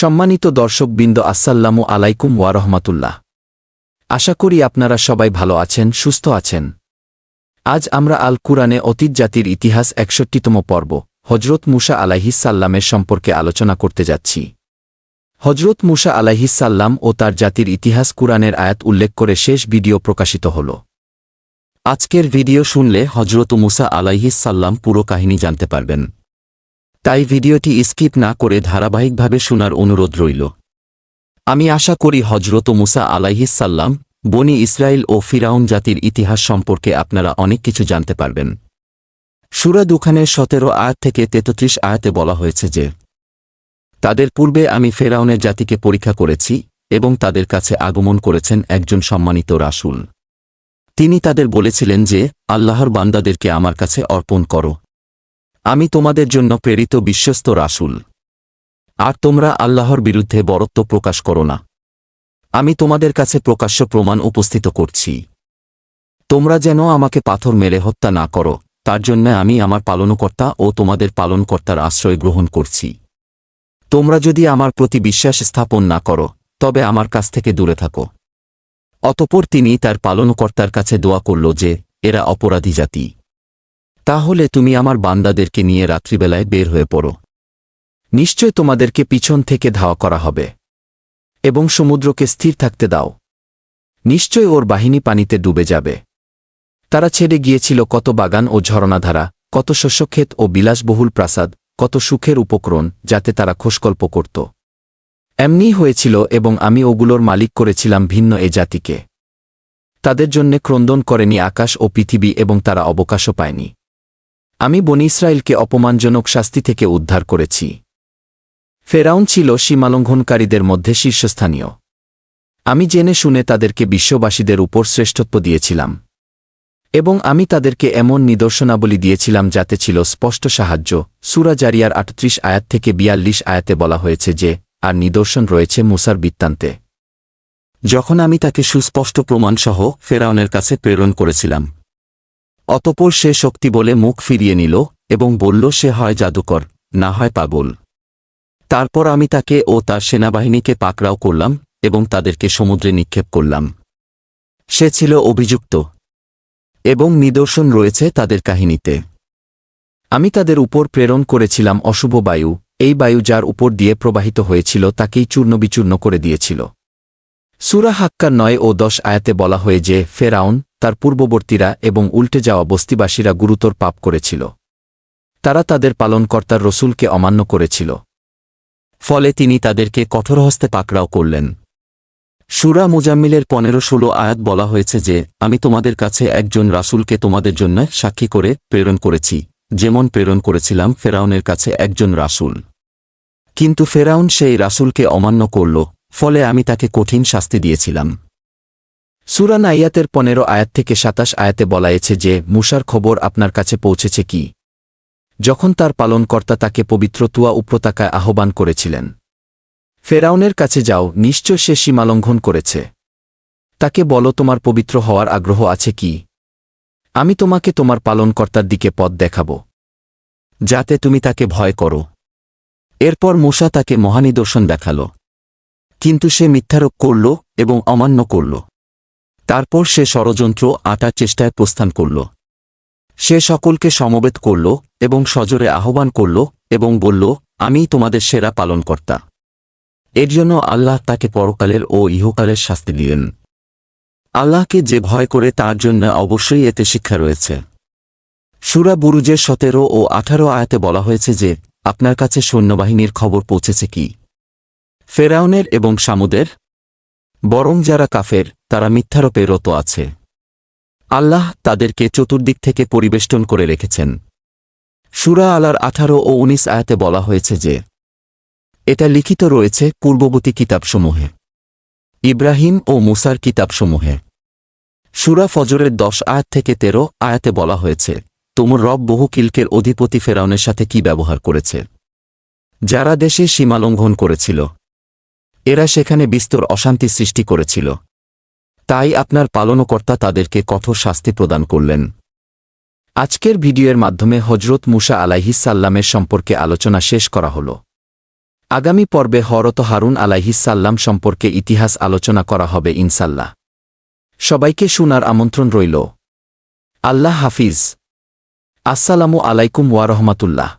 সম্মানিত দর্শকবৃন্দ আসসাল্লামু আলাইকুম ওয়ারহমাতুল্লাহ আশা করি আপনারা সবাই ভালো আছেন, সুস্থ আছেন। আজ আমরা আল কুরআনে অতীত জাতির ইতিহাস একষট্টিতম পর্ব হজরত মুসা আলাইহিসাল্লামের সম্পর্কে আলোচনা করতে যাচ্ছি। হজরত মুসা আলাইহিসাল্লাম ও তার জাতির ইতিহাস কুরআনের আয়াত উল্লেখ করে শেষ ভিডিও প্রকাশিত হল। আজকের ভিডিও শুনলে হজরত মুসা আলাইহিসাল্লাম পুরো কাহিনী জানতে পারবেন। তাই ভিডিওটি স্কিপ না করে ধারাবাহিকভাবে শোনার অনুরোধ রইল। আমি আশা করি হজরত মুসা আলাইহিসাল্লাম বনি ইসরায়েল ও ফিরাউন জাতির ইতিহাস সম্পর্কে আপনারা অনেক কিছু জানতে পারবেন। সুরা দুখানের সতেরো আয়াত থেকে তেতত্রিশ আয়াতে বলা হয়েছে যে, তাদের পূর্বে আমি ফেরাউনের জাতিকে পরীক্ষা করেছি এবং তাদের কাছে আগমন করেছেন একজন সম্মানিত রাসুল। তিনি তাদের বলেছিলেন যে, আল্লাহর বান্দাদেরকে আমার কাছে অর্পণ করো। আমি তোমাদের জন্য প্রেরিত বিশ্বস্ত রাসূল। আর তোমরা আল্লাহর বিরুদ্ধে বরত্ব প্রকাশ করো না। আমি তোমাদের কাছে প্রকাশ্য প্রমাণ উপস্থিত করছি। তোমরা যেন আমাকে পাথর মেরে হত্যা না করো, তার জন্য আমি আমার পালনকর্তা ও তোমাদের পালনকর্তার আশ্রয় গ্রহণ করছি। তোমরা যদি আমার প্রতি বিশ্বাস স্থাপন না করো, তবে আমার কাছ থেকে দূরে থাকো। অতপর তিনি তার পালনকর্তার কাছে দোয়া করল যে, এরা অপরাধী জাতি। তাহলে তুমি আমার বান্দাদেরকে নিয়ে রাত্রিবেলায় বের হয়ে পড়ো। নিশ্চয় তোমাদেরকে পিছন থেকে ধাওয়া করা হবে। এবং সমুদ্রকে স্থির থাকতে দাও। নিশ্চয় ওর বাহিনী পানিতে ডুবে যাবে। তারা ছেড়ে গিয়েছিল কত বাগান ও ঝরনাধারা কত শস্যক্ষেত ও বিলাসবহুল প্রাসাদ, কত সুখের উপকরণ যাতে তারা খোশকল্প করত। এমনিই হয়েছিল এবং আমি ওগুলোর মালিক করেছিলাম ভিন্ন এ জাতিকে। তাদের জন্যে ক্রন্দন করেনি আকাশ ও পৃথিবী এবং তারা অবকাশও পায়নি। আমি বনি ইসরায়েলকে অপমানজনক শাস্তি থেকে উদ্ধার করেছি। ফেরাউন ছিল সীমালঙ্ঘনকারীদের মধ্যে শীর্ষস্থানীয়। আমি জেনে শুনে তাদেরকে বিশ্ববাসীদের উপর শ্রেষ্ঠত্ব দিয়েছিলাম। এবং আমি তাদেরকে এমন নিদর্শনাবলী দিয়েছিলাম যাতে ছিল স্পষ্ট সাহায্য। সুরাজারিয়ার আটত্রিশ আয়াত থেকে বিয়াল্লিশ আয়াতে বলা হয়েছে যে, আর নিদর্শন রয়েছে মুসার বৃত্তান্তে। যখন আমি তাকে সুস্পষ্ট প্রমাণসহ ফেরাউনের কাছে প্রেরণ করেছিলাম অতপর সে শক্তি বলে মুখ ফিরিয়ে নিল এবং বলল, সে হয় জাদুকর, না হয় পাগল। তারপর আমি তাকে ও তার সেনাবাহিনীকে পাকড়াও করলাম এবং তাদেরকে সমুদ্রে নিক্ষেপ করলাম। সে ছিল অভিযুক্ত এবং নিদর্শন রয়েছে তাদের কাহিনীতে। আমি তাদের উপর প্রেরণ করেছিলাম অশুভ বায়ু, এই বায়ু যার উপর দিয়ে প্রবাহিত হয়েছিল তাকেই চূর্ণবিচূর্ণ করে দিয়েছিল। সুরা হাক্কার নয় ও দশ আয়াতে বলা হয়ে যে, ফেরাউন তার পূর্ববর্তীরা এবং উল্টে যাওয়া বস্তিবাসীরা গুরুতর পাপ করেছিল। তারা তাদের পালনকর্তার রসুলকে অমান্য করেছিল। ফলে তিনি তাদেরকে কঠোরহস্তে পাকড়াও করলেন। সুরা মুজাম্মিলের পনেরো ষোলো আয়াত বলা হয়েছে যে, আমি তোমাদের কাছে একজন রাসূলকে তোমাদের জন্য সাক্ষী করে প্রেরণ করেছি, যেমন প্রেরণ করেছিলাম ফেরাউনের কাছে একজন রাসূল। কিন্তু ফেরাউন সেই রাসূলকে অমান্য করল, ফলে আমি তাকে কঠিন শাস্তি দিয়েছিলাম। সুরা নাইয়াতের পনেরো আয়াত থেকে সাতাশ আয়াতে বলায়েছে যে, মুসার খবর আপনার কাছে পৌঁছেছে কি? যখন তার পালনকর্তা তাকে পবিত্র তুয়া উপত্যকায় আহ্বান করেছিলেন। ফেরাউনের কাছে যাও, নিশ্চয় সে সীমালঙ্ঘন করেছে। তাকে বলো, তোমার পবিত্র হওয়ার আগ্রহ আছে কি? আমি তোমাকে তোমার পালনকর্তার দিকে পথ দেখাব। যাতে তুমি তাকে ভয় করো। এরপর মূসা তাকে মহানিদর্শন দেখাল। কিন্তু সে মিথ্যারোপ করল এবং অমান্য করল। তারপর সে ষড়যন্ত্র আটার চেষ্টায় প্রস্থান করল। সে সকলকে সমবেত করল এবং সজরে আহ্বান করল এবং বলল, আমি তোমাদের সেরা পালনকর্তা। এর জন্য আল্লাহ তাকে পরকালের ও ইহকালের শাস্তি দিলেন আল্লাহকে যে ভয় করে তার জন্য অবশ্যই এতে শিক্ষা রয়েছে। সুরা বুরুজের সতেরো ও আঠারো আয়াতে বলা হয়েছে যে, আপনার কাছে সৈন্যবাহিনীর খবর পৌঁছেছে কি? ফেরাউনের এবং সামুদের বরং যারা কাফের, তারা মিথ্যারোপে রত আছে। আল্লাহ তাদেরকে চতুর্দিক থেকে পরিবেষ্টন করে রেখেছেন। সুরা আলার আঠারো ও উনিশ আয়াতে বলা হয়েছে যে, এটা লিখিত রয়েছে পূর্ববর্তী কিতাবসমূহে। ইব্রাহিম ও মুসার কিতাবসমূহে। সুরা ফজরের দশ আয়াত থেকে তেরো আয়াতে বলা হয়েছে, তোমর রব বহু কিলকের অধিপতি ফেরাউনের সাথে কি ব্যবহার করেছে? যারা দেশে সীমালঙ্ঘন করেছিল এরা সেখানে বিস্তর অশান্তি সৃষ্টি করেছিল। তাই আপনার পালনকর্তা তাদেরকে কঠোর শাস্তি প্রদান করলেন। আজকের ভিডিওর মাধ্যমে হজরত মুসা আলাইহিসাল্লামের সম্পর্কে আলোচনা শেষ করা হল। আগামী পর্বে হরত হারুন আলাইহিসাল্লাম সম্পর্কে ইতিহাস আলোচনা করা হবে ইনসাল্লাহ সবাইকে শোনার আমন্ত্রণ রইল। আল্লাহ হাফিজ। আসসালামু আলাইকুম ওয়ারহমাতুল্লাহ